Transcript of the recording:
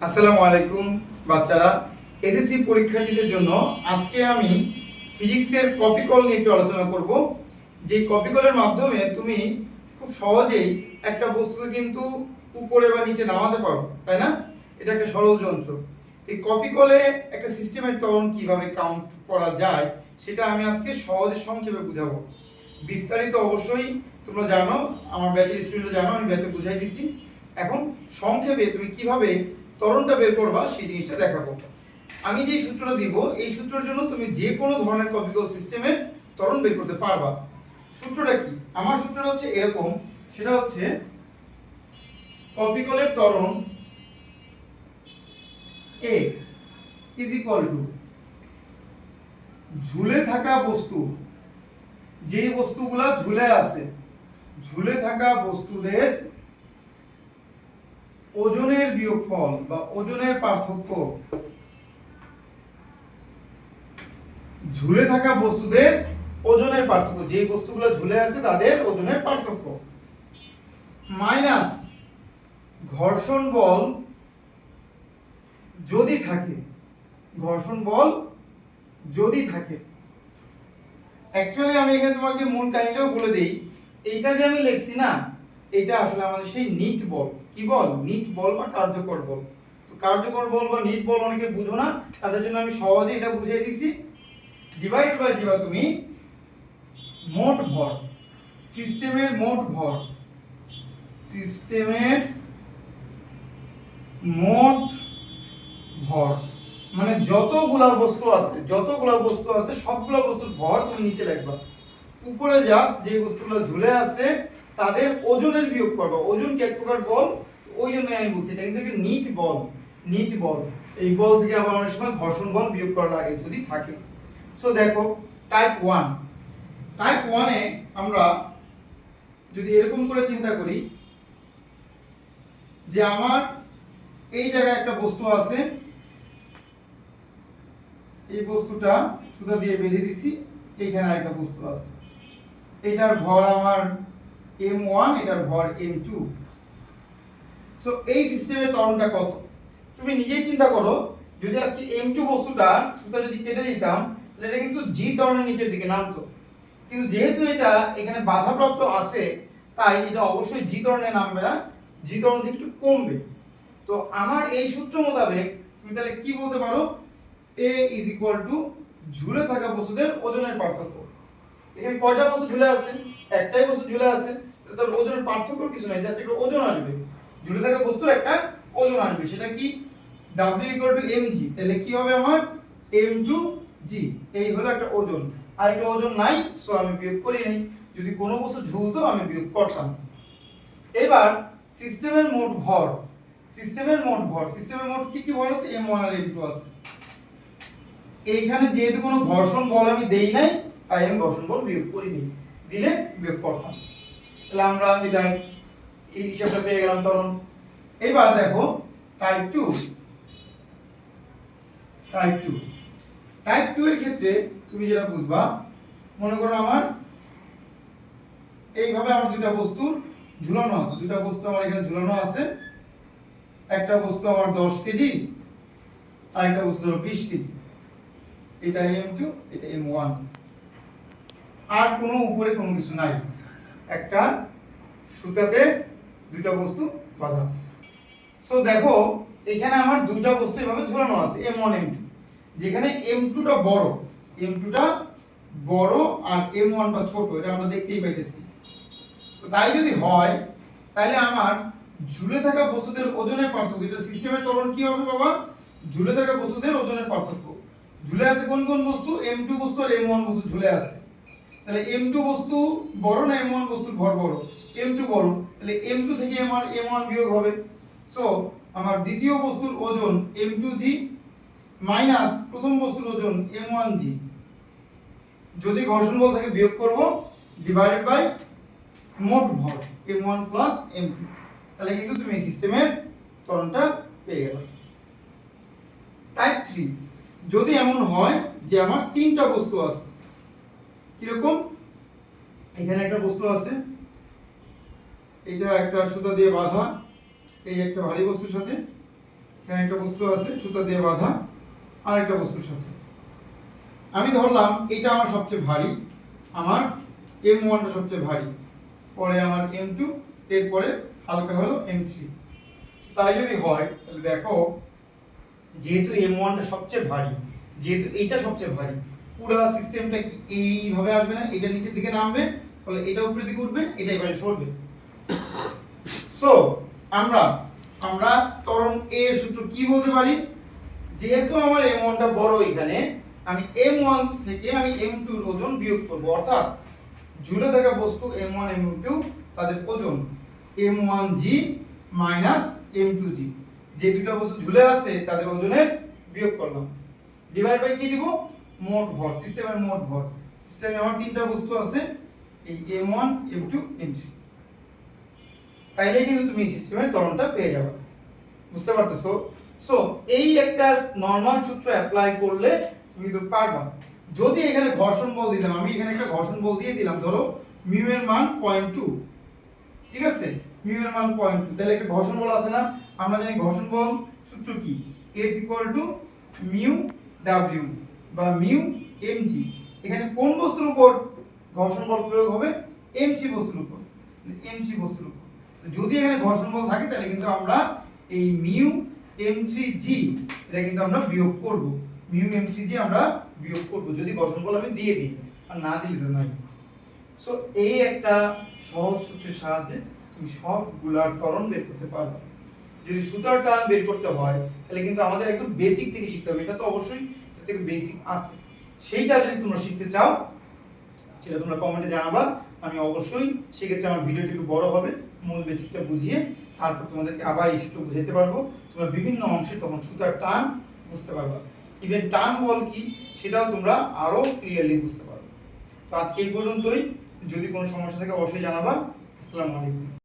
আসসালামু আলাইকুম, বাচ্চারা। এসএসসি পরীক্ষার্থীদের জন্য আজকে আমি ফিজিক্সের কপি কল নিয়ে একটু আলোচনা করব। যে কপি কলের মাধ্যমে তুমি খুব সহজেই একটা বস্তুকে কিন্তু উপরে বা নিচে নামাতে পারো, তাই না? এটা একটা সরল যন্ত্র। এই কপি কলে একটা সিস্টেমের ত্বরণ কীভাবে কাউন্ট করা যায়, সেটা আমি আজকে সহজে সংক্ষেপে বুঝাবো। বিস্তারিত অবশ্যই তোমরা জানো, আমার ব্যাচের স্টুডেন্টরা জানো, আমি ব্যাচে বুঝাই দিছি এখন সংক্ষেপে তুমি কীভাবে ত্বরণটা বের করবা, সেই জিনিসটা দেখাবো। আমি যে সূত্রটা দিব, এই সূত্রের জন্য তুমি যে কোনো ধরনের কপিকল সিস্টেমে ত্বরণ বের করতে পারবা। সূত্রটা কি? আমার সূত্রটা হচ্ছে এরকম, সেটা হচ্ছে কপিকলের ত্বরণ এ ইজ ইকুয়াল টু ঝুলে থাকা বস্তু যে বস্তুগুলা ঝুলে আছে, ঝুলে থাকা বস্তুদের ওজনের বিয়োগফল বা ওজনের পার্থক্য ঝুলে থাকা বস্তুদের ওজনের পার্থক্য। যে বস্তুগুলো ঝুলে আছে তাদের ওজনের পার্থক্য। মাইনাস ঘর্ষণ বল যদি থাকে, ঘর্ষণ বল যদি থাকে। অ্যাকচুয়ালি আমি এখানে তোমাকে মূল কাহিনীটাও বলে দিই। এইটা যে আমি লিখছি না এটা আসলে আমাদের সেই নিট বল। কি বল? নিট বল বা কার্যকর বল। তো কার্যকর বল বা নিট বল অনেকে বুঝো না, তাদের জন্য আমি সহজে এটা বুঝিয়ে দিছি। ডিভাইড বাই দিবা তুমি মোট ভর। সিস্টেমের মোট ভর। সিস্টেমের মোট ভর। মানে যতগুলা বস্তু আছে, যতগুলা বস্তু আছে, সবগুলা বস্তুর ভর তুমি নিচে লিখবা। উপরে জাস্ট যে বস্তুগুলো ঝুলে আছে তাদের ওজনের বিয়োগ করবা। ওজন কি এক প্রকার বল, ওই জন্য আমি বলছি, এটা কিন্তু নিট বল নিট বল। এই বল থেকে আবার অনেক সময় ঘর্ষণ বল বিয়োগ করা লাগে যদি থাকে। সো দেখো টাইপ ওয়ান টাইপ ওয়ানে আমরা যদি এরকম করে চিন্তা করি যে আমার এই জায়গায় একটা বস্তু আছে, এই বস্তুটা সুতা দিয়ে বেঁধে দিছি, এইখানে আরেকটা বস্তু আছে। এটার ভর আমার এম ওয়ান এটার ভর এম টু সো এই সিস্টেমের ত্বরণটা কত? তুমি নিজেই চিন্তা করো, যদি আজকে এম টু বস্তুটা সুতা যদি কেটে দিতাম, তাহলে এটা কিন্তু জি ত্বরণের নিচের দিকে নামতো। কিন্তু যেহেতু এটা এখানে বাধাপ্রাপ্ত আছে, তাই এটা অবশ্যই জি ত্বরণে নামবে না। জি ত্বরণ একটু কমবে। তো আমার এই সূত্র মোতাবেক তুমি তাহলে কি বলতে পারো? এ ইজ ইকুয়াল টু ঝুলে থাকা বস্তুদের ওজনের পার্থক্য। এখানে কয়টা বস্তু ঝুলে আছে? একটাই বস্তু ঝুলে আছে তার ওজনের পার্থক্য কিছু নাই জাস্ট একটা ওজন আসবে। ঝুলে থাকা বস্তুর একটা ওজন আসবে, সেটা কি? W equal to M G তাহলে কি হবে আমার? এম টু জি এই হলো একটা ওজন। আর একটা ওজন নাই সো আমি বিয়োগ করি নাই। যদি কোনো বস্তু ঝুলতো, আমি বিয়োগ করতাম। এবার সিস্টেমের মোট ভর। সিস্টেমের মোট ভর সিস্টেমের মোট কি কি ভর আছে? এম ওয়ান আর এম টু আছে। এইখানে যেহেতু কোনো ঘর্ষণ বল আমি দেই নাই তাই আমি ঘর্ষণ বল বিয়োগ করিনি। দিলে বিয়োগ করতাম। তাহলে আমরা এটার এই হিসাবটা পেয়ে গেলাম তখন এবার দেখো type two type two type two এর ক্ষেত্রে তুমি যেটা বুঝবা, মনে করো আমার এইভাবে আমার দুইটা বস্তু ঝুলানো আছে। দুইটা বস্তু আমার এখানে ঝুলানো আছে। একটা বস্তু আমার দশ কেজি আর একটা বস্তু ধরো বিশ কেজি। এটা এম টু এটা এম ওয়ান আর কোনো উপরে কোনো কিছু নাই। একটা সুতাতে দুইটা বস্তু বাঁধা আছে। সো দেখো, এখানে আমার দুইটা বস্তু এভাবে ঝুলানো আছে এম ওয়ান এম টু যেখানে এম টুটা বড় এম টুটা বড় আর এম ওয়ানটা ছোট, এটা আমরা দেখতেই পাইতেছি। তো তাই যদি হয়, তাহলে আমার ঝুলে থাকা বস্তুদের ওজনের পার্থক্য, এটা সিস্টেমের ত্বরণ কি হবে বাবা? ঝুলে থাকা বস্তুদের ওজনের পার্থক্য। ঝুলে আছে কোন কোন বস্তু? এম টু বস্তু আর এম ওয়ান বস্তু ঝুলে আছে। তাহলে এম টু বস্তু বড় না এম ওয়ান বস্তুর ভর বড়? এম টু বড়। তাহলে এম টু থেকে আমার এম ওয়ান বিয়োগ হবে। সো আমার দ্বিতীয় বস্তুর ওজন এম টু জি মাইনাস প্রথম বস্তুর ওজন এম ওয়ান জি যদি ঘর্ষণ বল থাকে বিয়োগ করব ডিভাইডেড বাই মোট ভর M one plus M two তাহলে কিন্তু তুমি এই সিস্টেমের ত্বরণটা পেয়ে গেলে। টাইপ থ্রি যদি এমন হয় যে আমার তিনটা বস্তু আছে কীরকম? এখানে একটা বস্তু আছে। এটা একটা সুতা দিয়ে বাঁধা। এই একটা ভারী বস্তুর সাথে। এখানে একটা বস্তু আছে, সুতা দিয়ে বাঁধা। আর একটা বস্তুর সাথে। আমি ধরলাম, এটা আমার সবচেয়ে ভারী। আমার এম ওয়ানটা সবচেয়ে ভারী। পরে আমার এম টু এরপরে হালকা হলো এম থ্রি তাই যদি হয়, তাহলে দেখো, যেহেতু এম ওয়ানটা সবচেয়ে ভারী, যেহেতু এইটা সবচেয়ে ভারী পুরো সিস্টেমটা এইভাবে আসবে না? এটা নিচের দিকে নামবে, ফলে এটা উপরের দিকে উঠবে, এটা এবারে সরবে। সো আমরা আমরা ত্বরণ এ সূত্র কি বলতে পারি? যেহেতু আমার এম ওয়ানটা বড় এখানে, আমি এম ওয়ান থেকে আমি এম টুর ওজন বিয়োগ করব। অর্থাৎ ঝুলে থাকা বস্তু এম ওয়ান এম টু তাদের ওজন। M one G minus M two G যে দুটো বস্তু ঝুলে আছে, তাদের ওজনের বিয়োগ করলাম। ডিভাইড বাই কি দিব? মোট ভর সিস্টেমের মোট ভর। সিস্টেমে আমার তিনটা বস্তু আছে, এই M one M two M three তাইলেই কিন্তু তুমি এই সিস্টেমের ত্বরণটা পেয়ে যাবে। বুঝতে পারতেছো? সো এই একটা নর্মাল সূত্র অ্যাপ্লাই করলে তুমি কিন্তু পারবা। যদি এখানে ঘর্ষণ বল দিলাম আমি এখানে একটা ঘর্ষণ বল দিয়ে দিলাম, ধরো মিউ এর মান পয়েন্ট টু ঠিক আছে? মিউ এর মান পয়েন্ট টু তাহলে একটা ঘর্ষণ বল আছে না? আমরা জানি ঘর্ষণ বল সূত্র কি? F equal to mu W বা মিউ এম জি। এখানে কোন বস্তুর উপর ঘর্ষণ বল প্রয়োগ হবে? এম জি বস্তুর উপর। এম জি বস্তুর উপর। যদি এখানে ঘর্ষণ বল থাকে, তাহলে কিন্তু আমরা এই মিউ এম থ্রি জি এটা কিন্তু আমরা বিয়োগ করব। মিউ এম থ্রি জি আমরা বিয়োগ করব। যদি ঘর্ষণ বল আমি দিয়ে দিই, আর না দিলে তো নাই। সো এই একটা সহজ সূত্রের সাহায্যে তুমি সবগুলার ত্বরণ বের করতে পারবে। যদি সুতার টান বের করতে হয়, তাহলে কিন্তু আমাদের একদম বেসিক থেকে শিখতে হবে। এটা তো অবশ্যই থেকে বেসিক আছে। সেইটা যদি তোমরা শিখতে চাও, সেটা তোমরা কমেন্টে জানাবা, আমি অবশ্যই সেক্ষেত্রে আমার ভিডিওটি একটু বড় হবে, মূল বেসিকটা বুঝিয়ে তারপর তোমাদেরকে আবার সূত্র বুঝাতে পারব। তোমরা বিভিন্ন অংশে তখন সুতার টান বুঝতে পারবা। ইভেন টান বল কি, সেটাও তোমরা আরও ক্লিয়ারলি বুঝতে পারবে। তো আজকে এই পর্যন্তই। যদি কোনো সমস্যা থাকে, অবশ্যই জানাবা। আসসালামু আলাইকুম।